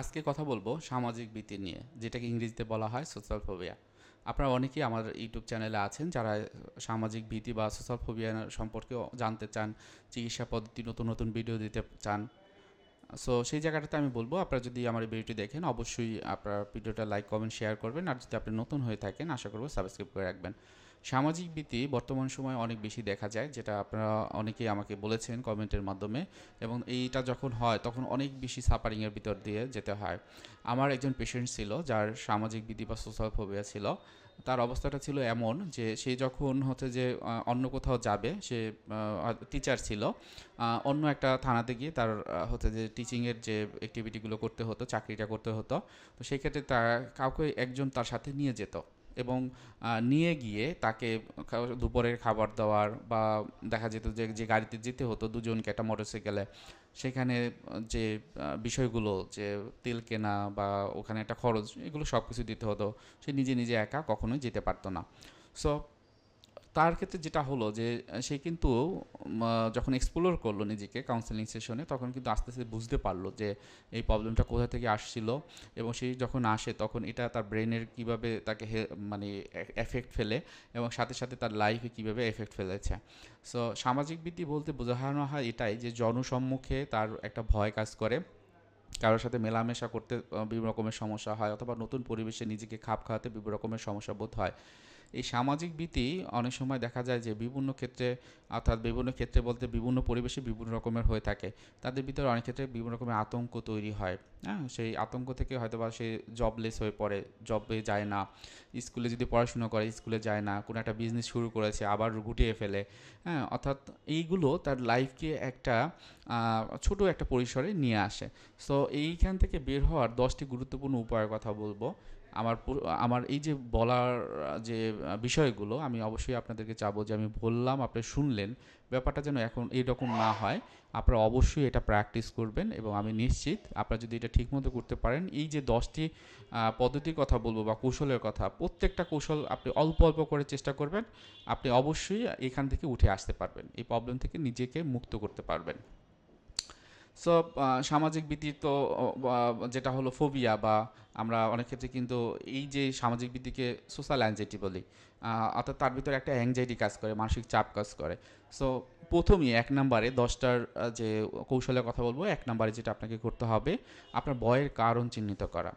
আজকে কথা বলব সামাজিক ভীতি নিয়ে, যেটাকে ইংরেজিতে বলা হয় সোশ্যাল ফোবিয়া আপনারা অনেকেই আমার ইউটিউব চ্যানেলে আছেন যারা সামাজিক ভীতি বা সোশ্যাল ফোবিয়া সম্পর্কে জানতে চান, চিকিৎসা পদ্ধতি, নতুন নতুন ভিডিও দিতে চান। সো সেই জায়গাটাতে আমি বলব, আপনারা যদি আমার ভিডিওটি দেখেন, অবশ্যই আপনার ভিডিওটা লাইক কমেন্ট শেয়ার করবেন। আর যদি আপনি নতুন হয়ে থাকেন, আশা করব সাবস্ক্রাইব করে রাখবেন। সামাজিক ভীতি বর্তমান সময়ে অনেক বেশি দেখা যায়, যেটা আপনারা অনেকেই আমাকে বলেছেন কমেন্টের মাধ্যমে। এবং এইটা যখন হয়, তখন অনেক বেশি সাফারিংয়ের ভিতর দিয়ে যেতে হয়। আমার একজন পেশেন্ট ছিল, যার সামাজিক ভীতি বা সোশ্যাল ফোবিয়া ছিল। তার অবস্থাটা ছিল এমন যে, সে যখন হচ্ছে যে অন্য কোথাও যাবে, সে টিচার ছিল। অন্য একটা থানাতে গিয়ে তার হচ্ছে যে টিচিংয়ের যে অ্যাক্টিভিটিগুলো করতে হতো, চাকরিটা করতে হতো। তো সেই ক্ষেত্রে তার কাউকে একজন তার সাথে নিয়ে যেত। এবং নিয়ে গিয়ে তাকে দুপুরের খাবার দাবার বা দেখা যেত যে যে গাড়িতে যেতে হতো দুজনকে একটা মোটরসাইকেলে, সেখানে, যে বিষয়গুলো যে, তেল কেনা বা ওখানে একটা খরচ, এগুলো সব কিছু দিতে হতো। সে নিজে নিজে একা কখনোই যেতে পারতো না। সো তার ক্ষেত্রে যেটা হলো যে, সে কিন্তু যখন এক্সপ্লোর করল নিজেকে কাউন্সেলিং সেশনে তখন কিন্তু আস্তে আস্তে বুঝতে পারল যে, এই প্রবলেমটা কোথা থেকে আসছিল। এবং সেই যখন আসে, তখন এটা তার ব্রেনের কীভাবে তাকে মানে এফেক্ট ফেলে এবং সাথে সাথে তার লাইফে কীভাবে এফেক্ট ফেলেছে। সো সামাজিক বৃত্তি বলতে বোঝানো হয় এটাই যে, জনসম্মুখে তার একটা ভয় কাজ করে। কারোর সাথে মেলামেশা করতে বিভিন্ন রকমের সমস্যা হয় অথবা নতুন পরিবেশে নিজেকে খাপ খাওয়াতে বিভিন্ন রকমের সমস্যা বোধ হয়। এই সামাজিক ভীতি অনেক সময় দেখা যায় যে বিভিন্ন ক্ষেত্রে, অর্থাৎ বিভিন্ন ক্ষেত্রে বলতে বিভিন্ন পরিবেশে বিভিন্ন রকমের হয়ে থাকে। তাদের ভিতরে অনেক ক্ষেত্রে বিভিন্ন রকমের আতঙ্ক তৈরি হয়। হ্যাঁ সেই আতঙ্ক থেকে হয়তো বা সে জবলেস হয়ে পড়ে জবে যায় না স্কুলে যদি পড়াশুনো করে স্কুলে যায় না, কোনো একটা বিজনেস শুরু করেছে, আবার গুটিয়ে ফেলে। হ্যাঁ অর্থাৎ এইগুলো তার লাইফকে একটা ছোট একটা পরিসরে নিয়ে আসে। সো এইখান থেকে বের হওয়ার দশটি গুরুত্বপূর্ণ উপায়ের কথা বলব। আমার আমার এই যে বলার, যে, বিষয়গুলো, আমি অবশ্যই আপনাদেরকে চাবো যে, আমি বললাম, আপনি শুনলেন, ব্যাপারটা যেন এখন এইরকম না হয়। আপনারা অবশ্যই এটা প্র্যাকটিস করবেন এবং আমি নিশ্চিত আপনারা যদি এটা ঠিকমতো করতে পারেন, এই যে দশটি পদ্ধতির কথা বলব বা কৌশলের কথা, প্রত্যেকটা কৌশল আপনি অল্প অল্প করে চেষ্টা করবেন, আপনি অবশ্যই এখান থেকে উঠে আসতে পারবেন। এই প্রবলেম থেকে নিজেকে মুক্ত করতে পারবেন। সো সামাজিক ভীতি তো যেটা হলো ফোবিয়া বা আমরা অনেক ক্ষেত্রে কিন্তু এই যে সামাজিক ভীতিকে সোশ্যাল অ্যাংজাইটি বলি অর্থাৎ তার ভিতরে একটা অ্যাংজাইটি কাজ করে, মানসিক চাপ কাজ করে। সো প্রথমেই এক নম্বরে দশটার যে কৌশলের কথা বলব, এক নম্বরে যেটা আপনাকে করতে হবে, আপনার ভয়ের কারণ চিহ্নিত করা।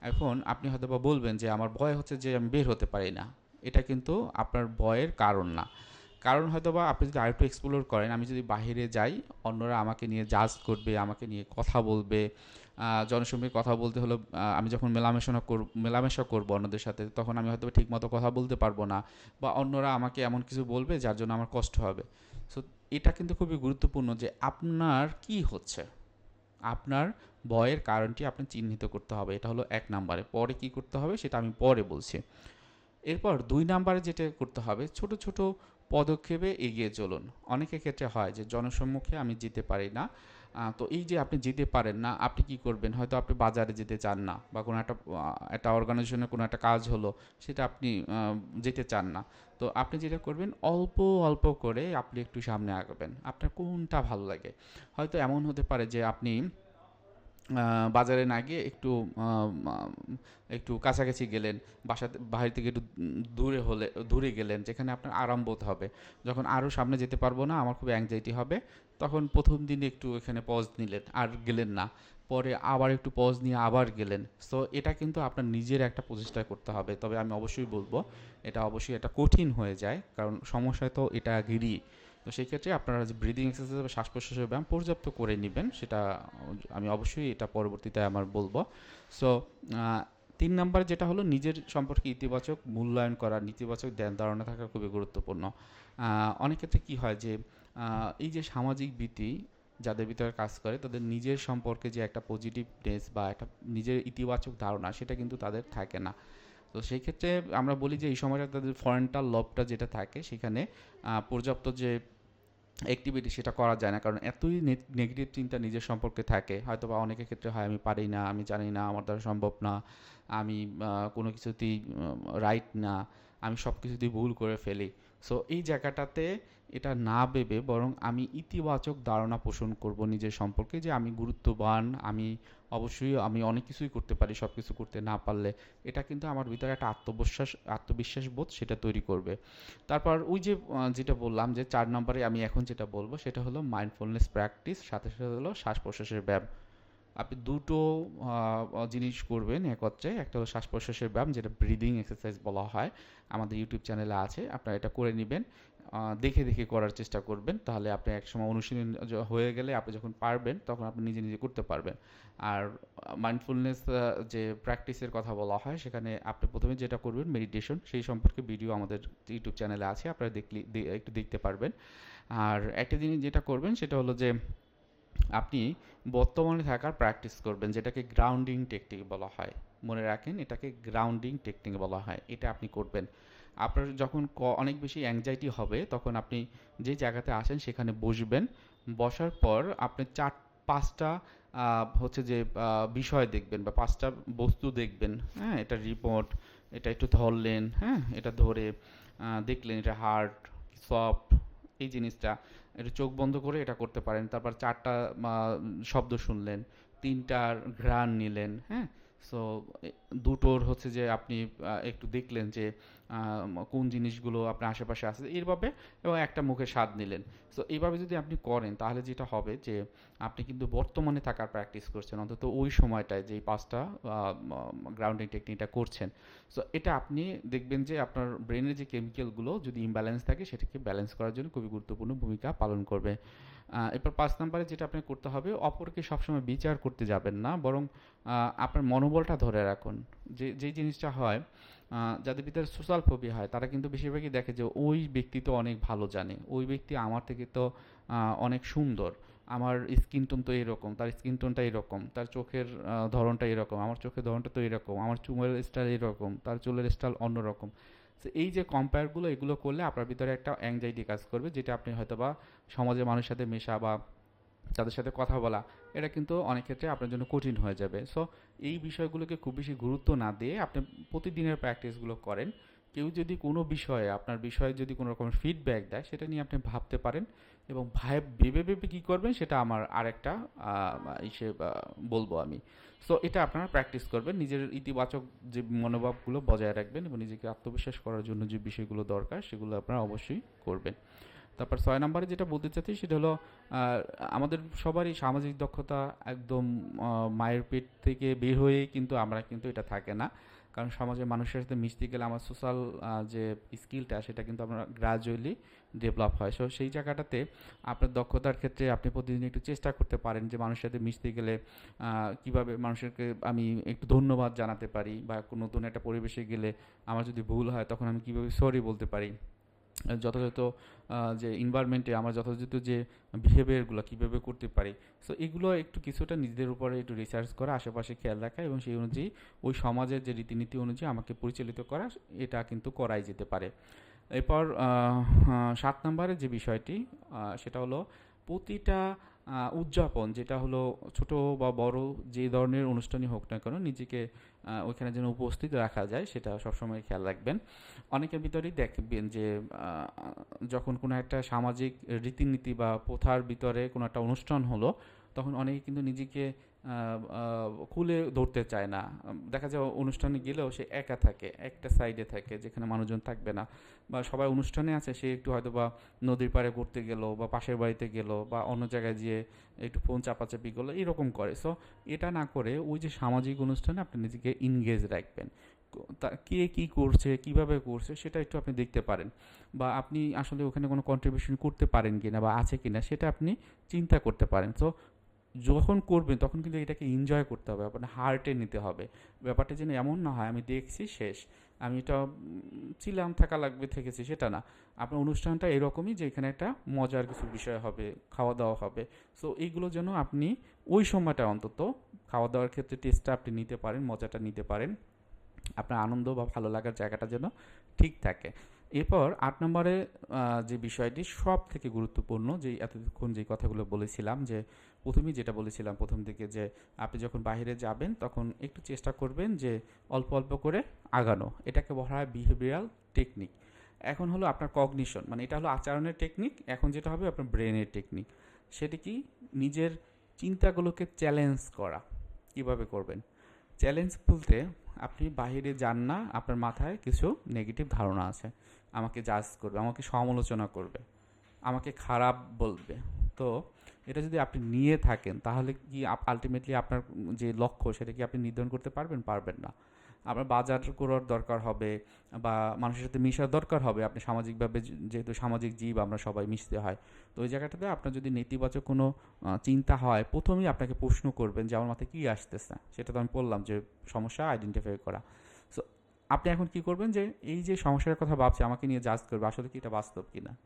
এখন আপনি হয়তো বা বলবেন যে, আমার ভয় হচ্ছে যে আমি বের হতে পারি না। এটা কিন্তু আপনার ভয়ের কারণ না। কারণ হয়তো বা আপনি যদি আরেকটু এক্সপ্লোর করেন, আমি যদি বাইরে যাই, অন্যরা আমাকে নিয়ে জাজ করবে, আমাকে নিয়ে কথা বলবে জনসম্মুখে কথা বলতে হলো আমি যখন মেলামেশা কর, মেলামেশা করব অন্যদের সাথে, তখন আমি হয়তো ঠিকমতো কথা বলতে পারব না বা অন্যরা আমাকে এমন কিছু বলবে যার জন্য আমার কষ্ট হবে। সো এটা কিন্তু খুবই গুরুত্বপূর্ণ যে আপনার কি হচ্ছে? আপনার ভয়ের কারণটি আপনি চিহ্নিত করতে হবে, এটা হলো এক নাম্বারে। পরে কি করতে হবে সেটা আমি পরে বলছি। এরপর দুই নাম্বারে যেটা করতে হবে, ছোট ছোট পদক্ষেপে এগিয়ে চলুন। অনেকের ক্ষেত্রে হয় যে জনসম্মুখে আমি যেতে পারি না তো এই যে আপনি যেতে পারেন না, আপনি কি করবেন? হয়তো আপনি বাজারে যেতে চান না বা কোনো একটা একটা অর্গানাইজেশনে কোনো একটা কাজ হলো, সেটা আপনি যেতে চান না। তো আপনি যেটা করবেন, অল্প অল্প করে আপনি একটু সামনে আগাবেন। আপনার কোনটা ভালো লাগে? হয়তো এমন হতে পারে যে আপনি বাজারে না গিয়ে একটু একটু কাছাকাছি গেলেন, বাসা বাহির থেকে একটু দূরে হলে, দূরে গেলেন, যেখানে আপনার আরাম বোধ হবে। যখন আরও সামনে যেতে পারব না, আমার খুব অ্যাংজাইটি হবে তখন প্রথম দিন একটু এখানে পজ নিলেন, আর গেলেন না। পরে আবার একটু পজ নিয়ে আবার গেলেন। সো এটা কিন্তু আপনার নিজের একটা প্রচেষ্টা করতে হবে। তবে আমি অবশ্যই বলব, এটা অবশ্যই এটা কঠিন হয়ে যায়, কারণ সমস্যায় তো এটা ঘিরি তো সেই ক্ষেত্রে আপনারা যে ব্রিদিং এক্সারসাইজ বা শ্বাস প্রশ্বাসের ব্যায়াম পর্যাপ্ত করে নেবেন, সেটা আমি অবশ্যই এটা পরবর্তীতে আমার বলব। সো তিন নাম্বার যেটা হলো, নিজের সম্পর্কে ইতিবাচক মূল্যায়ন করা, নেতিবাচক ধ্যান ধারণা থাকা খুবই গুরুত্বপূর্ণ। অনেক ক্ষেত্রে কী হয় যে এই যে সামাজিক ভীতি যাদের ভিতরে কাজ করে, তাদের নিজের সম্পর্কে যে একটা পজিটিভনেস বা একটা নিজের ইতিবাচক ধারণা, সেটা কিন্তু তাদের থাকে না। তো সেই ক্ষেত্রে আমরা বলি যে এই সময়টা তাদের ফরেন্টাল লবটা যেটা থাকে, সেখানে পর্যাপ্ত যে অ্যাক্টিভিটি সেটা করা যায় না। কারণ এতই নেগেটিভ চিন্তা নিজের সম্পর্কে থাকে। হয়তো বা অনেকের ক্ষেত্রে হয়, আমি পারি না, আমি জানি না, আমার দ্বারা সম্ভব না, আমি কোনো কিছুতেই রাইট না। আমি সব কিছু দিয়ে ভুল করে ফেলি। সো এই জায়গাটাতে এটা না ভেবে বরং আমি ইতিবাচক ধারণা পোষণ করব নিজের সম্পর্কে যে আমি গুরুত্ববান, আমি অবশ্যই আমি অনেক কিছুই করতে পারি সব কিছু করতে না পারলে। এটা কিন্তু আমার ভিতরে একটা আত্মবিশ্বাস আত্মবিশ্বাস বোধ সেটা তৈরি করবে। তারপর ওই যে যেটা বললাম যে চার নম্বরে আমি এখন যেটা বলব সেটা হলো মাইন্ডফুলনেস প্র্যাকটিস সাথে সাথে হলো শ্বাস প্রশ্বাসের ব্যায়াম। আপনি দুটো জিনিস করবেন একত্রে একটা হলো শ্বাস প্রশ্বাসের ব্যায়াম, যেটা ব্রিদিং এক্সারসাইজ বলা হয়। আমাদের ইউটিউব চ্যানেলে আছে, আপনারা এটা করে নেবেন। দেখে দেখে করার চেষ্টা করবেন, তাহলে আপনি একসময় অনুশীলন হয়ে গেলে আপনি যখন পারবেন, তখন আপনি নিজে নিজে করতে পারবেন। আর মাইন্ডফুলনেস যে প্র্যাকটিসের কথা বলা হয়, সেখানে আপনি প্রথমে যেটা করবেন মেডিটেশন সেই সম্পর্কে ভিডিও আমাদের ইউটিউব চ্যানেলে আছে, আপনারা দেখলে একটু দেখতে পারবেন। আর একটা জিনিস যেটা করবেন, সেটা হলো যে আপনি বর্তমানে থাকার প্র্যাকটিস করবেন, যেটাকে গ্রাউন্ডিং টেকনিক বলা হয়। মনে রাখেন, এটাকে গ্রাউন্ডিং টেকনিক বলা হয়। এটা আপনি করবেন। আপনার যখন অনেক বেশি অ্যাংজাইটি হবে, তখন আপনি যে জায়গাতে আসেন সেখানে বসবেন। বসার পর আপনি চার, পাঁচটা হচ্ছে যে বিষয় দেখবেন বা পাঁচটা বস্তু দেখবেন। হ্যাঁ এটা রিপোর্ট এটা একটু ধরলেন হ্যাঁ এটা ধরে দেখলেন, এটা হার্ট সফট এই জিনিসটা। এটা চোখ বন্ধ করে এটা করতে পারেন। তারপর চারটা শব্দ শুনলেন, তিনটার ঘ্রাণ নিলেন হ্যাঁ? সো দুটোর হচ্ছে যে আপনি একটু দেখলেন যে কোন জিনিসগুলো আপনার আশেপাশে আছে, এইভাবে এবং একটা মুখে স্বাদ নিলেন। সো এইভাবে যদি আপনি করেন, তাহলে যেটা হবে যে, আপনি কিন্তু বর্তমানে থাকার প্র্যাকটিস করছেন, অন্তত ওই সময়টায় যেই পাঁচটা গ্রাউন্ডিং টেকনিকটা করছেন। সো এটা আপনি দেখবেন যে, আপনার ব্রেনের যে কেমিক্যালগুলো যদি ইমব্যালেন্স থাকে, সেটাকে ব্যালেন্স করার জন্য খুবই গুরুত্বপূর্ণ ভূমিকা পালন করবে। এরপর পাঁচ নম্বরে যেটা আপনাকে করতে হবে, অপরকে সবসময় বিচার করতে যাবেন না, বরং আপনার মনোবলটা ধরে রাখুন। যে যেই জিনিসটা হয় যাদের ভিতরে সোশ্যাল ফোবিয়া হয়, তারা কিন্তু বেশিরভাগই দেখে যে ওই ব্যক্তি তো অনেক ভালো জানে, ওই ব্যক্তি আমার থেকে তো অনেক সুন্দর, আমার স্কিন টোন তো এরকম, তার স্কিন টোনটা এরকম, তার চোখের ধরনটা এরকম, আমার চোখের ধরনটা তো এরকম, আমার চুলের স্টাইল এরকম, তার চুলের স্টাইল অন্যরকম। তো এই যে কম্পেয়ারগুলো এগুলো করলে আপনার ভিতরে একটা অ্যাংজাইটি কাজ করবে, যেটা আপনি হয়তো বা সমাজের মানুষের সাথে মেশা বা তাদের সাথে কথা বলা, এটা কিন্তু অনেক ক্ষেত্রে আপনার জন্য কঠিন হয়ে যাবে। সো এই বিষয়গুলোকে খুব বেশি গুরুত্ব না দিয়ে আপনি প্রতিদিনের প্র্যাকটিসগুলো করেন। কেউ যদি কোনো বিষয়ে, আপনার বিষয়ে যদি কোনো রকম ফিডব্যাক দেয়, সেটা নিয়ে আপনি ভাবতে পারেন এবং ভাই ভেবে ভেবে কী করবেন সেটা আমার আরেকটা ইসে বলব আমি। সো এটা আপনারা প্র্যাকটিস করবেন, নিজের ইতিবাচক যে মনোভাবগুলো বজায় রাখবেন এবং নিজেকে আত্মবিশ্বাস করার জন্য যে বিষয়গুলো দরকার, সেগুলো আপনারা অবশ্যই করবেন। তারপর ছয় নম্বরে যেটা বলতে চাচ্ছি সেটা হলো আমাদের সবারই সামাজিক দক্ষতা একদম মায়ের পেট থেকে বের হয়েই কিন্তু আমরা কিন্তু এটা থাকে না। কারণ সমাজের মানুষের সাথে মিশতে গেলে আমার সোশ্যাল যে স্কিলটা সেটা কিন্তু আমরা গ্রাজুয়ালি ডেভেলপ হয়। সো সেই জায়গাটাতে আপনার দক্ষতার ক্ষেত্রে আপনি প্রতিদিন একটু চেষ্টা করতে পারেন যে মানুষের সাথে মিশতে গেলে কীভাবে মানুষকে আমি একটু ধন্যবাদ জানাতে পারি বা নতুন একটা পরিবেশে গেলে আমার যদি ভুল হয় তখন আমি কীভাবে সরি বলতে পারি। যথাযথ যে এনভায়রনমেন্টে আমার যথাযথ যে বিহেভিয়ারগুলো কীভাবে করতে পারি সো এগুলো একটু কিছুটা নিজেদের উপরে একটু রিসার্চ করা, আশেপাশে খেয়াল রাখা এবং সেই অনুযায়ী ওই সমাজের যে রীতিনীতি অনুযায়ী আমাকে পরিচালিত করা, এটা কিন্তু করাই যেতে পারে। এরপর সাত নম্বরের যে বিষয়টি সেটা হলো প্রতিটা উদযাপন, যেটা হলো ছোট বা বড় যে ধরনের অনুষ্ঠানই হোক না কেন, নিজেকে ওইখানে যেন উপস্থিত রাখা যায়, সেটা সবসময় খেয়াল রাখবেন। অনেকের ভিতরেই দেখবেন যে যখন কোনো একটা সামাজিক রীতিনীতি বা প্রথার ভিতরে কোনো একটা অনুষ্ঠান হলো, তখন অনেকে কিন্তু নিজেকে খুলে ধরতে চায় না। দেখা যায় অনুষ্ঠানে গেলেও সে একা থাকে, একটা সাইডে থাকে যেখানে মানুষজন থাকবে না। বা সবাই অনুষ্ঠানে আছে, সে একটু হয়তো বা নদীর পাড়ে ঘুরতে গেল বা পাশের বাড়িতে গেল বা অন্য জায়গায় গিয়ে একটু ফোন চাপাচাপি করল, এরকম করে। সো এটা না করে ওই যে সামাজিক অনুষ্ঠানে আপনি নিজেকে ইনগেজ রাখবেন। তা, কে কী করছে, কীভাবে করছে, সেটা একটু আপনি দেখতে পারেন। বা আপনি আসলে ওখানে কোনো কন্ট্রিবিউশন করতে পারেন কিনা বা আছে কিনা, সেটা আপনি চিন্তা করতে পারেন। তো যখন করবেন তখন কিন্তু এটাকে এনজয় করতে হবে, আপনার হার্টে নিতে হবে। ব্যাপারটা যেন এমন না হয়, আমি দেখছি শেষ। আমি এটা ছিলাম, থাকা লাগবে, থেকেছি, সেটা না। আপনার অনুষ্ঠানটা এরকমই যে এখানে একটা মজার কিছু বিষয় হবে খাওয়া দাওয়া হবে। সো এইগুলো যেন আপনি ওই সময়টা অন্তত খাওয়া দাওয়ার ক্ষেত্রে টেস্টটা আপনি নিতে পারেন, মজাটা নিতে পারেন। আপনার আনন্দ বা ভালো লাগার জায়গাটা যেন ঠিক থাকে। এরপর আট নম্বরে যে বিষয়টি সব থেকে গুরুত্বপূর্ণ, যে এতক্ষণ যে কথাগুলো বলেছিলাম, যে প্রথমেই যেটা বলেছিলাম, প্রথম দিকে যে আপনি যখন বাইরে যাবেন তখন একটু চেষ্টা করবেন যে অল্প অল্প করে আগানো। এটাকে বলা হয় বিহেভিয়ারাল টেকনিক এখন হলো আপনার কগনিশন মানে এটা হলো আচরণের টেকনিক এখন যেটা হবে আপনার ব্রেনের টেকনিক সেটা কি? নিজের চিন্তাগুলোকে চ্যালেঞ্জ করা। কীভাবে করবেন? চ্যালেঞ্জ বলতে আপনি বাইরে যান না, আপনার মাথায় কিছু নেগেটিভ ধারণা আছে। আমাকে জাজ করবে, আমাকে সমালোচনা করবে, আমাকে খারাপ বলবে। তো এটা যদি আপনি নিয়ে থাকেন, তাহলে কি আলটিমেটলি আপনার যে লক্ষ্য সেটা কি আপনি নির্ধারণ করতে পারবেন? পারবেন না। আপনার বাজার করার দরকার হবে বা মানুষের সাথে মিশার দরকার হবে। আপনি সামাজিকভাবে যেহেতু সামাজিক জীব, আমরা সবাই মিশতে হয়। তো ওই জায়গাটাতে আপনার যদি নেতিবাচক কোনো চিন্তা হয়, প্রথমেই আপনাকে প্রশ্ন করবেন যে, আমার মাথায় কী আসতেছে? সেটা তো আমি বললাম যে, সমস্যা আইডেন্টিফাই করা। সো আপনি এখন কি করবেন যে, এই যে সমস্যার কথা ভাবছে, আমাকে নিয়ে জাজ করবে আসলে কি এটা বাস্তব কিনা?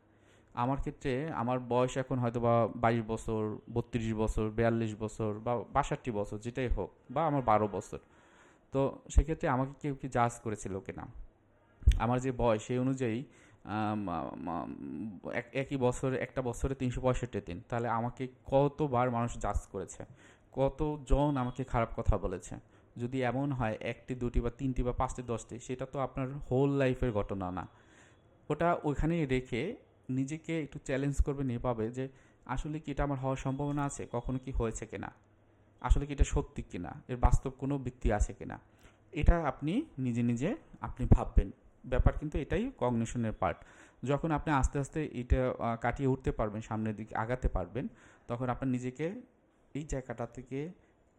আমার ক্ষেত্রে আমার বয়স এখন হয়তো বা বাইশ বছর, বত্রিশ বছর, বিয়াল্লিশ বছর বা বাষট্টি বছর, যেটাই হোক, বা আমার বারো বছর। তো সেক্ষেত্রে আমাকে কেউ কি জাজ করেছিল কিনা? আমার যে বয়স সেই অনুযায়ী একই বছর, একটা বছরে তিনশো পঁয়ষট্টি দিন। তাহলে আমাকে কতবার মানুষ জাজ করেছে? কতজন আমাকে খারাপ কথা বলেছে? যদি এমন হয়, একটি, দুটি বা তিনটি বা পাঁচটি, দশটি, সেটা তো আপনার হোল লাইফের ঘটনা না। ওটা ওইখানেই রেখে নিজেকে একটু চ্যালেঞ্জ করবে নিয়ে পাবে যে, আসলে কি এটা আমার হওয়ার সম্ভাবনা আছে? কখনো কি হয়েছে কিনা? আসলে কি এটা সত্যি কিনা? এর বাস্তব কোনো ব্যক্তি আছে কিনা? এটা আপনি নিজে নিজে আপনি ভাববেন। ব্যাপার কিন্তু এটাই কগনিশনের পার্ট যখন আপনি আস্তে আস্তে এটা কাটিয়ে উঠতে পারবেন, সামনের দিকে আগাতে পারবেন, তখন আপনার নিজেকে এই জায়গাটা থেকে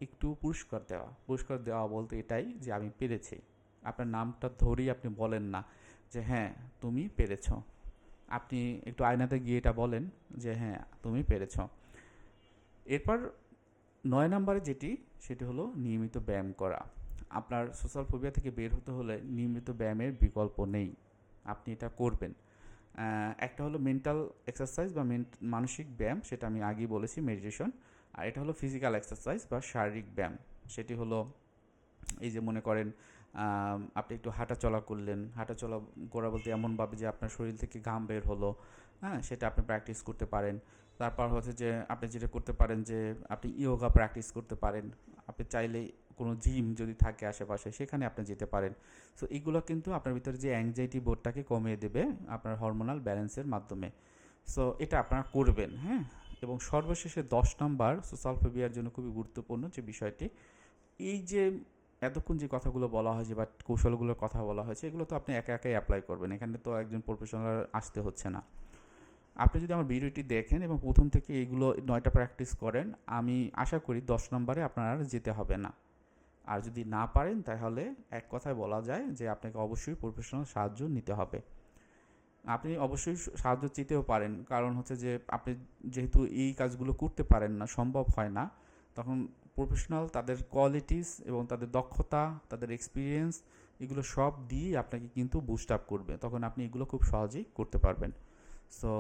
একটু পুরস্কার দেওয়া। পুরস্কার দেওয়া বলতে এটাই যে আমি পেরেছি। আপনার নামটা ধরেই আপনি বলেন না যে হ্যাঁ তুমি পেরেছ। আপনি একটু আয়নাতে গিয়ে এটা বলেন যে হ্যাঁ তুমি পেরেছ। এরপর নয় নম্বরে যেটি, সেটি হলো নিয়মিত ব্যায়াম করা। আপনার সোশ্যাল ফোবিয়া থেকে বের হতে হলে নিয়মিত ব্যায়ামের বিকল্প নেই। আপনি এটা করবেন। একটা হলো মেন্টাল এক্সারসাইজ বা মেন- মানসিক ব্যায়াম, সেটা আমি আগেই বলেছি মেডিটেশন আর এটা হলো ফিজিক্যাল এক্সারসাইজ বা শারীরিক ব্যায়াম। সেটি হলো এই যে মনে করেন আপনি একটু হাঁটাচলা করলেন। হাঁটাচলা করা বলতে এমনভাবে যে আপনার শরীর থেকে ঘাম বের হলো হ্যাঁ সেটা আপনি প্র্যাকটিস করতে পারেন। তারপর হচ্ছে যে আপনি যেটা করতে পারেন যে আপনি ইয়োগা প্র্যাকটিস করতে পারেন। আপনি চাইলে কোনো জিম যদি থাকে আশেপাশে, সেখানে আপনি যেতে পারেন। সো এগুলো কিন্তু আপনার ভিতরে যে অ্যাংজাইটি বোর্ডটাকে কমিয়ে দেবে আপনার হরমোনাল ব্যালেন্সের মাধ্যমে। সো এটা আপনারা করবেন হ্যাঁ? এবং সর্বশেষে দশ নম্বর সোশ্যাল ফোবিয়ার জন্য খুবই গুরুত্বপূর্ণ যে বিষয়টি, এই যে এতক্ষণ যে কথাগুলো বলা হয়েছে বা কৌশলগুলোর কথা বলা হয়েছে, এগুলো তো আপনি একা একাই অ্যাপ্লাই করবেন। এখানে তো একজন প্রফেশনাল আসতে হচ্ছে না। আপনি যদি আমার ভিডিওটি দেখেন এবং প্রথম থেকে এইগুলো নয়টা প্র্যাকটিস করেন, আমি আশা করি দশ নম্বরে আপনার যেতে হবে না। আর যদি না পারেন, তাহলে এক কথায় বলা যায় যে আপনাকে অবশ্যই প্রফেশনাল সাহায্য নিতে হবে। আপনি অবশ্যই সাহায্য চেতেও পারেন। কারণ হচ্ছে যে, আপনি যেহেতু এই কাজগুলো করতে পারেন না, সম্ভব হয় না, তখন প্রফেশনাল তাদের কোয়ালিটিস এবং তাদের দক্ষতা, তাদের এক্সপিরিয়েন্স এগুলো সব দিয়ে আপনাকে কিন্তু বুস্ট আপ করবে। তখন আপনি এগুলো খুব সহজেই করতে পারবেন। সো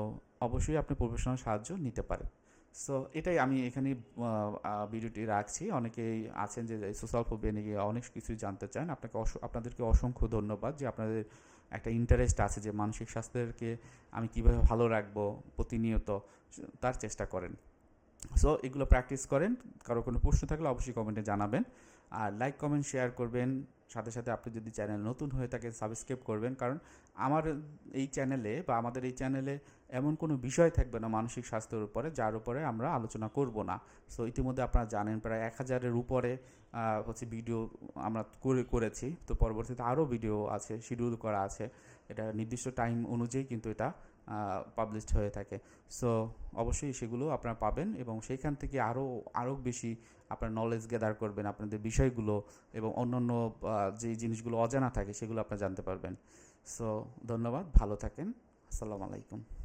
অবশ্যই আপনি প্রফেশনাল সাহায্য নিতে পারেন। সো এটাই আমি এখানে ভিডিওটি রাখছি। অনেকেই আছেন যে সোশ্যাল ফোবিয়া নিয়ে অনেক কিছুই জানতে চান। আপনাকে আপনাদেরকে অসংখ্য ধন্যবাদ যে, আপনাদের একটা ইন্টারেস্ট আছে যে, মানসিক স্বাস্থ্যকে আমি কীভাবে ভালো রাখব প্রতিনিয়ত, তার চেষ্টা করেন। সো এগুলো প্র্যাকটিস করেন। কারও কোনো প্রশ্ন থাকলে অবশ্যই কমেন্টে জানাবেন। আর লাইক কমেন্ট শেয়ার করবেন। সাথে সাথে আপনি যদি চ্যানেল নতুন হয়ে থাকে সাবস্ক্রাইব করবেন। কারণ আমার এই চ্যানেলে বা আমাদের এই চ্যানেলে এমন কোনো বিষয় থাকবে না মানসিক স্বাস্থ্যের উপরে, যার উপরে আমরা আলোচনা করব না। সো ইতিমধ্যে আপনারা জানেন প্রায় এক হাজারের উপরে হচ্ছে ভিডিও আমরা করে, করেছি। তো পরবর্তীতে আরও ভিডিও আছে শিডিউল করা আছে। এটা নির্দিষ্ট টাইম অনুযায়ী কিন্তু এটা পাবলিশড হয়ে থাকে। সো অবশ্যই সেগুলো আপনারা পাবেন এবং সেইখান থেকে আরও আরও বেশি আপনার নলেজ গ্যাদার করবেন আপনাদের বিষয়গুলো এবং অন্যান্য অন্য যে জিনিসগুলো অজানা থাকে সেগুলো আপনারা জানতে পারবেন। সো ধন্যবাদ, ভালো থাকেন। আসসালামু আলাইকুম।